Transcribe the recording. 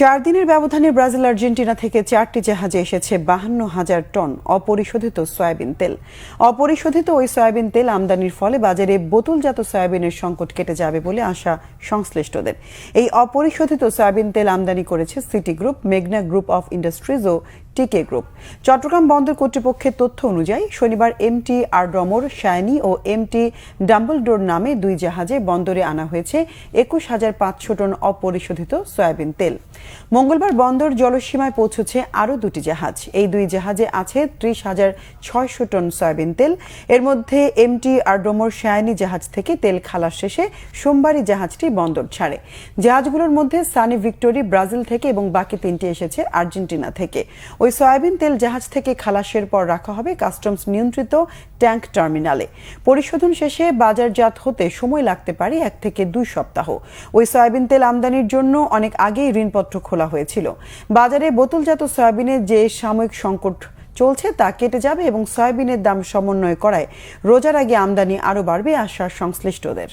চার দিনের ব্যবধানে ব্রাজিল, আর্জেন্টিনা থেকে চারটি জাহাজে এসেছে বাহান্ন হাজার টন অপরিশোধিত সয়াবিন তেল। অপরিশোধিত ওই সয়াবিন তেল আমদানির ফলে বাজারে বোতলজাত সয়াবিনের সংকট কেটে যাবে বলে আশা সংশ্লিষ্টদের। এই অপরিশোধিত সয়াবিন তেল আমদানি করেছে সিটি গ্রুপ, মেঘনা গ্রুপ অফ ইন্ডাস্ট্রিজ ও টিকে গ্রুপ। চট্টগ্রাম বন্দর কর্তৃপক্ষের তথ্য অনুযায়ী শনিবার এমটি আরডমর শায়নি ও এমটি ডাম্বলডোর নামে দুই জাহাজে বন্দরে আনা হয়েছে একুশ হাজার পাঁচশো টন অপরিশোধিত সয়াবিন তেল। মঙ্গলবার বন্দর জলসীমায় পৌঁছেছে আরও দুটি জাহাজ। এই দুই জাহাজে আছে ত্রিশ হাজার ছয়শো টন সয়াবিন তেল। এর মধ্যে এমটি আরডমর শায়নি জাহাজ থেকে তেল খালাস শেষে সোমবারই জাহাজটি বন্দর ছাড়ে। জাহাজগুলোর মধ্যে সানি ভিক্টোরি ব্রাজিল থেকে এবং বাকি তিনটি এসেছে আর্জেন্টিনা থেকে। ওই সয়াবিন তেল জাহাজ থেকে খালাসের পর রাখা হবে কাস্টমস নিয়ন্ত্রিত ট্যাঙ্ক টার্মিনালে। পরিশোধন শেষে বাজারজাত হতে সময় লাগতে পারে এক থেকে দুই সপ্তাহ। ওই সয়াবিন তেল আমদানির জন্য অনেক আগেই ঋণপত্র খোলা হয়েছিল। বাজারে বোতলজাত সয়াবিনের যে সাময়িক সংকট চলছে তা কেটে যাবে এবং সয়াবিনের দাম সমন্বয় করায় রোজার আগে আমদানি আরও বাড়বে আশার সংশ্লিষ্টদের।